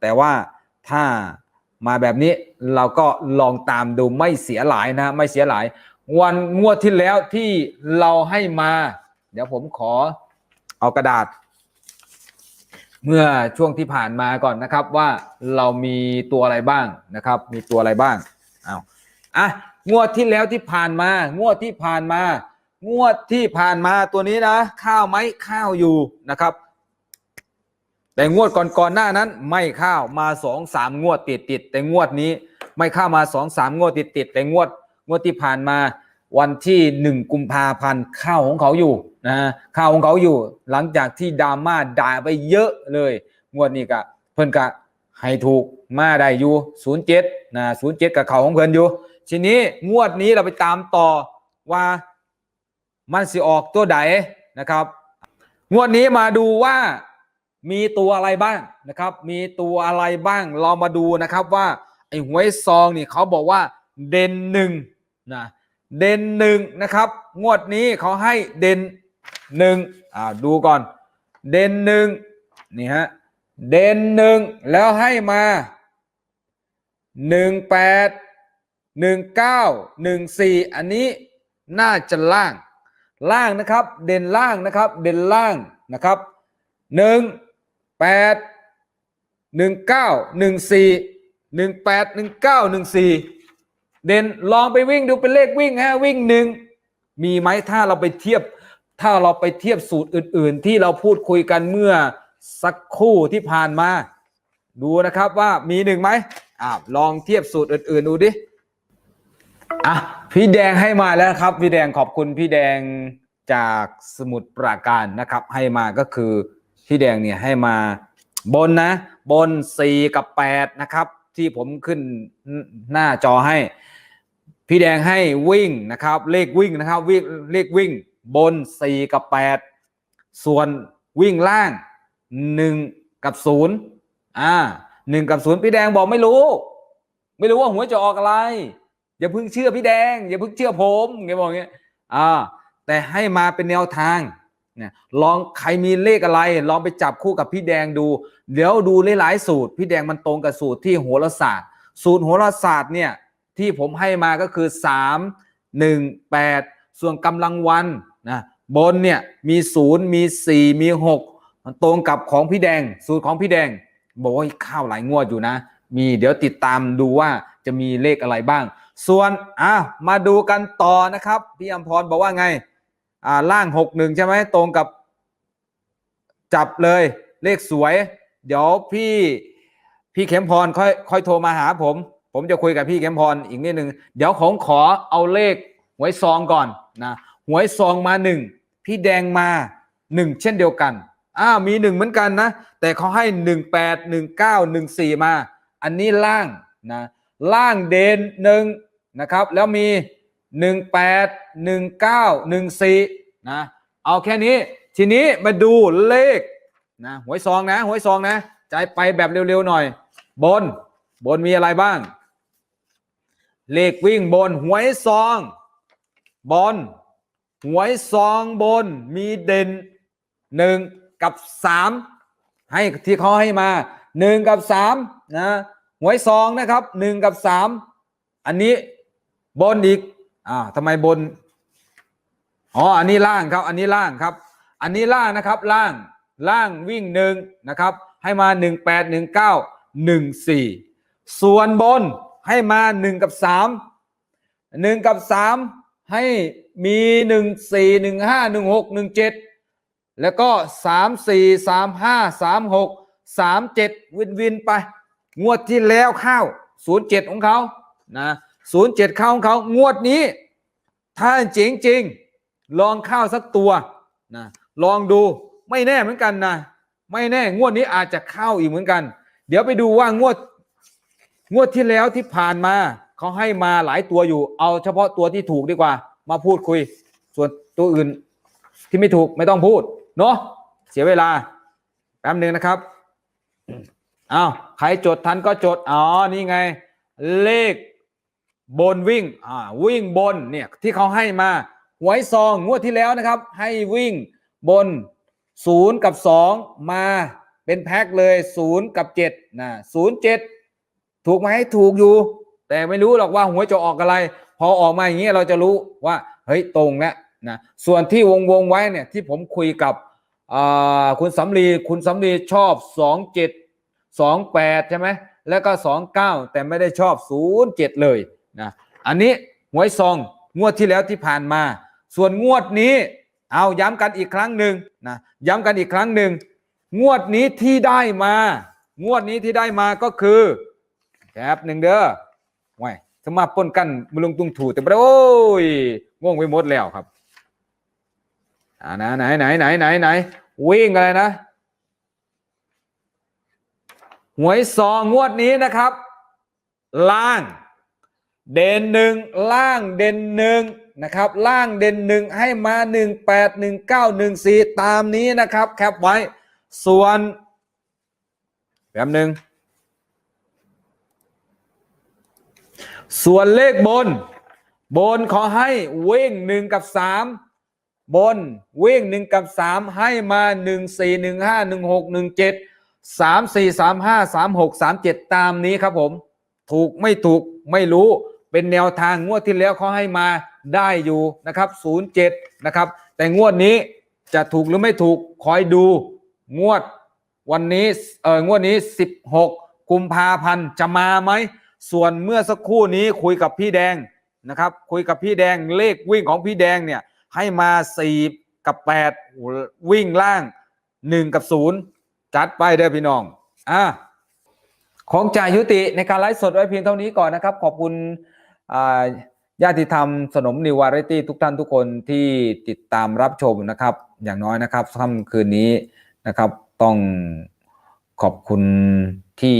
แต่ว่าถ้ามาแบบนี้เราก็ลองตามดูไม่เสียหลายนะไม่เสียหลาย วันงวดที่แล้วที่เราให้มา เดี๋ยวผมขอเอากระดาษ เมื่อช่วงที่ผ่านมาก่อนนะครับว่าเรามีตัวอะไรบ้างนะครับ มีตัวอะไรบ้างเอาอะงวดที่แล้วที่ผ่านมา งวดที่ผ่านมา งวดที่ผ่านมาตัวนี้นะ ข้าวไหมข้าวอยู่นะครับ แต่งวดก่อนๆหน้านั้น ไม่ข้าวมาสองสามงวดติดติดแต่งวดนี้ไม่ข้าวมาสองสามงวดติดติดแต่งวดงวดที่ผ่านมาวันที่หนึ่งกุมภาพันธ์ข้าวของเขาอยู่นะข้าวของเขาอยู่ หลังจากที่ดราม่าด่าไปเยอะเลย งวดนี้ก็เพิ่นก็ให้ถูกมาได้อยู่ศูนย์เจ็ดนะศูนย์เจ็ดกับเขาของเพิ่นอยู่ ทีนี้งวดนี้เราไปตามต่อว่ามันสิออกตัวใดนะครับ งวดนี้มาดูว่า มีตัวอะไรบ้างนะครับ มีตัวอะไรบ้าง เรามาดูนะครับว่าไอ้หวยซองนี่เขาบอกว่าเด่นหนึ่งนะเด่นหนึ่งนะครับ งวดนี้เขาให้เด่นหนึ่งอ่าดูก่อน เด่นหนึ่งนี่ฮะเด่นหนึ่งแล้วให้มาหนึ่งแปดหนึ่งเก้าหนึ่งสี่อันนี้น่าจะล่าง ล่างนะครับ เด่นล่างนะครับ เด่นล่างนะครับหนึ่ง แปดหนึ่งเก้าหนึ่งสี่หนึ่งแปดหนึ่งเก้าหนึ่งสี่เด่นลองไปวิ่งดูเป็นเลขวิ่งฮะวิ่งหนึ่งมีไหมถ้าเราไปเทียบ ถ้าเราไปเทียบสูตรอื่น ๆ ที่เราพูดคุยกันเมื่อสักครู่ที่ผ่านมา ดูนะครับว่ามีหนึ่งไหมอ่าลองเทียบสูตรอื่น ๆ ดูดิอะพี่แดงให้มาแล้วครับ พี่แดงขอบคุณพี่แดงจากสมุทรปราการนะครับ ให้มาก็คือ พี่แดงเนี่ยให้มาบนนะ บน 4 กับ 8 นะครับ ที่ผมขึ้นหน้าจอให้ พี่แดงให้วิ่งนะครับ เลขวิ่งนะครับวิ่งเลขวิ่งบน 4 กับ 8 ส่วนวิ่งล่าง 1 กับ 0 อ่าหนึ่งกับศูนย์พี่แดงบอกไม่รู้ ไม่รู้ว่าหัวยจะออกอะไร อย่าเพิ่งเชื่อพี่แดง อย่าเพิ่งเชื่อผมแกบอกอย่างเงี้ยอ่าแต่ให้มาเป็นแนวทาง เนี่ยลองใครมีเลขอะไร ลองไปจับคู่กับพี่แดงดู เดี๋ยวดูหลายๆสูตร พี่แดงมันตรงกับสูตรที่โหราศาสตร์ สูตรโหราศาสตร์เนี่ยที่ผมให้มาก็คือ 3 1 8 ส่วนกำลังวันนะบนเนี่ยมี 0 มี 4 มี 6 มันตรงกับของพี่แดง สูตรของพี่แดง บอกว่าข้าวหลายงวดอยู่นะ มีเดี๋ยวติดตามดูว่าจะมีเลขอะไรบ้าง ส่วนอะมาดูกันต่อนะครับ พี่อัมพรบอกว่าไง อ่าล่างหกหนึ่งใช่ไหมตรงกับจับเลยเลขสวย เดี๋ยวพี่พี่เข็มพรค่อยค่อยโทรมาหาผม ผมจะคุยกับพี่เข็มพรอีกนิดหนึ่งเดี๋ยวของขอเอาเลขหวยซองก่อนนะหวยซองมาหนึ่งพี่แดงมาหนึ่งเช่นเดียวกันอ้าวมีหนึ่งเหมือนกันนะ แต่เขาให้หนึ่งแปดหนึ่งเก้าหนึ่งสี่มา อันนี้ล่างนะล่างเดนหนึ่งนะครับ แล้วมี หนึ่งแปดหนึ่งเก้าหนึ่งสี่นะเอาแค่นี้ทีนี้มาดูเลขนะหวยซองนะหวยซองนะใจไปแบบเร็วๆหน่อย บนบนมีอะไรบ้าง เลขวิ่งบนหวยซอง บนหวยซองบนมีเด่นหนึ่งกับสามให้ที่เขาให้มาหนึ่งกับสามนะหวยซองนะครับหนึ่งกับสามอันนี้บนอีก อ่าทำไมบน อ๋อ อันนี้ล่างครับ อันนี้ล่างครับ อันนี้ล่างนะครับ ล่าง ล่างวิ่งหนึ่งนะครับ ให้มาหนึ่งแปดหนึ่งเก้าหนึ่งสี่ส่วนบนให้มาหนึ่งกับสามหนึ่งกับสามให้มีหนึ่งสี่หนึ่งห้าหนึ่งหกหนึ่งเจ็ดแล้วก็สามสี่สามห้าสามหกสามเจ็ดวินวินไป งวดที่แล้วเข้าศูนย์เจ็ดของเขานะ ศูนย์เจ็ดเข้าของเขางวดนี้ ถ้าจริงจริง ลองเข้าสักตัวนะลองดูไม่แน่เหมือนกันนะ ไม่แน่งวดนี้อาจจะเข้าอีกเหมือนกัน เดี๋ยวไปดูว่างวด งวดที่แล้วที่ผ่านมาเขาให้มาหลายตัวอยู่ เอาเฉพาะตัวที่ถูกดีกว่า มาพูดคุย ส่วนตัวอื่นที่ไม่ถูกไม่ต้องพูด เนาะเสียเวลาแป๊บหนึ่งนะครับอ้าวใครจดทันก็จด อ๋อ นี่ไง เลข บนวิ่งอ่าวิ่งบนเนี่ยที่เขาให้มาหวยซองงวดที่แล้วนะครับ ให้วิ่งบนศูนย์กับสองมาเป็นแพ็คเลยศูนย์กับเจ็ดนะศูนย์เจ็ดถูกไหมถูกอยู่ แต่ไม่รู้หรอกว่าหวยจะออกอะไร พอออกมาอย่างนี้ยเราจะรู้ว่าเฮ้ยตรงแล้วนะส่วนที่วงวงไว้เนี่ยที่ผมคุยกับอ่าคุณสำลีคุณสำลีชอบสองเจ็ดสองแปดใช่ไหมแล้วก็สองเก้าแต่ไม่ได้ชอบศูนย์เจ็ดเลย นะอันนี้หวยซองงวดที่แล้วที่ผ่านมา ส่วนงวดนี้เอาย้ำกันอีกครั้งหนึ่งนะย้ำกันอีกครั้งหนึ่งงวดนี้ที่ได้มา งวดนี้ที่ได้มาก็คือแป๊บหนึ่งเด้อไว้สมาปนกันมลุงตุงถูแต่ได้โอ้ยง่วงไปหมดแล้วครับอ่านะไหนไหนไหนไหนไหนวิ่งอะไรนะหวยซองงวดนี้นะครับ ล่าง เด่นหนึ่งล่างเด่นหนึ่งนะครับ ล่างเด่นหนึ่งให้มาหนึ่งแปดหนึ่งเก้าหนึ่งสี่ตามนี้นะครับ แคปไว้ ส่วนแบบหนึ่งส่วนเลขบน บนขอให้เวิ่งหนึ่งกับสามบนเวิ่งหนึ่งกับสามให้มาหนึ่งสี่หนึ่งห้าหนึ่งหกหนึ่งเจ็ดสามสี่สามห้าสามหกสามเจ็ดตามนี้ครับผม ถูกไม่ถูก ไม่รู้เป็นแนวทางงวดที่แล้วเขาให้มาได้อยู่นะครับ 07 นะครับ แต่งวดนี้จะถูกหรือไม่ถูกคอยดูงวดวันนี้เอองวดนี้ 16 กุมภาพันธ์จะมาไหม ส่วนเมื่อสักครู่นี้คุยกับพี่แดงนะครับ คุยกับพี่แดงเลขวิ่งของพี่แดงเนี่ยให้มา4กับ 8 วิ่งล่าง 1 กับ 0 จัดไปเด้อพี่น้องอะ ของจ่ายยุติในการไลฟ์สดไว้เพียงเท่านี้ก่อนนะครับ ขอบคุณญาติธรรมสนมนิวาไรตี้ทุกท่านทุกคนที่ติดตามรับชมนะครับ อย่างน้อยนะครับค่ำคืนนี้นะครับ ต้องขอบคุณที่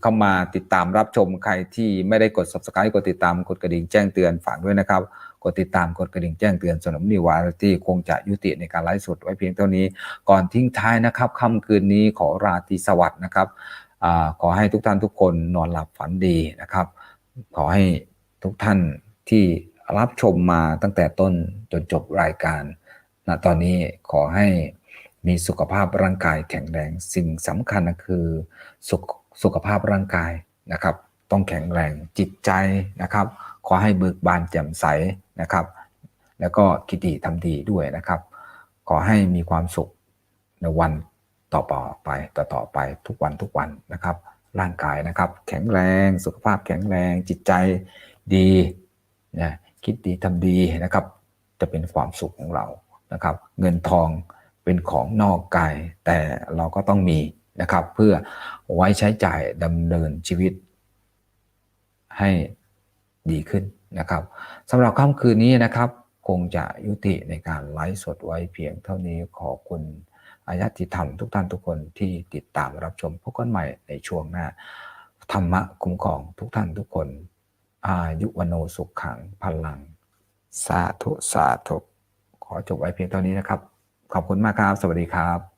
เข้ามาติดตามรับชมใครที่ไม่ได้กด subscribe กดติดตามกดกระดิ่งแจ้งเตือนฝากด้วยนะครับ กดติดตามกดกระดิ่งแจ้งเตือนสนมนิวาไรตี้คงจะยุติในการไลฟ์สดไว้เพียงเท่านี้ ก่อนทิ้งท้ายนะครับค่ำคืนนี้ขอราตรีสวัสดิ์นะครับ ขอให้ทุกท่านทุกคนนอนหลับฝันดีนะครับ ขอให้ทุกท่านที่รับชมมาตั้งแต่ต้นจนจบรายการณตอนนี้ขอให้มีสุขภาพร่างกายแข็งแรงสิ่งสำคัญก็คือสุขสุขภาพร่างกายนะครับ ต้องแข็งแรงจิตใจนะครับ ขอให้เบิกบานแจ่มใสนะครับ แล้วก็คิดดีทำดีด้วยนะครับ ขอให้มีความสุขในวัน ต่อๆไปต่อๆไปทุกวันทุกวันนะครับ ร่างกายนะครับ แข็งแรงสุขภาพแข็งแรงจิตใจดีนะคิดดีทำดีนะครับ จะเป็นความสุขของเรานะครับ เงินทองเป็นของนอกกายแต่เราก็ต้องมีนะครับ เพื่อไว้ใช้จ่ายดำเนินชีวิต ให้ดีขึ้นนะครับสำหรับค่ำคืนนี้นะครับ คงจะยุติในการไลฟ์สดไว้เพียงเท่านี้ขอบคุณ อายติธรรมทุกท่านทุกคนที่ติดตามรับชมพบกันใหม่ในช่วงหน้า ธรรมะคุ้มครองทุกท่านทุกคน อายุวโนสุขขังพลัง สาธุสาธุขอจบไว้เพียงเท่านี้นะครับ ขอบคุณมากครับ สวัสดีครับ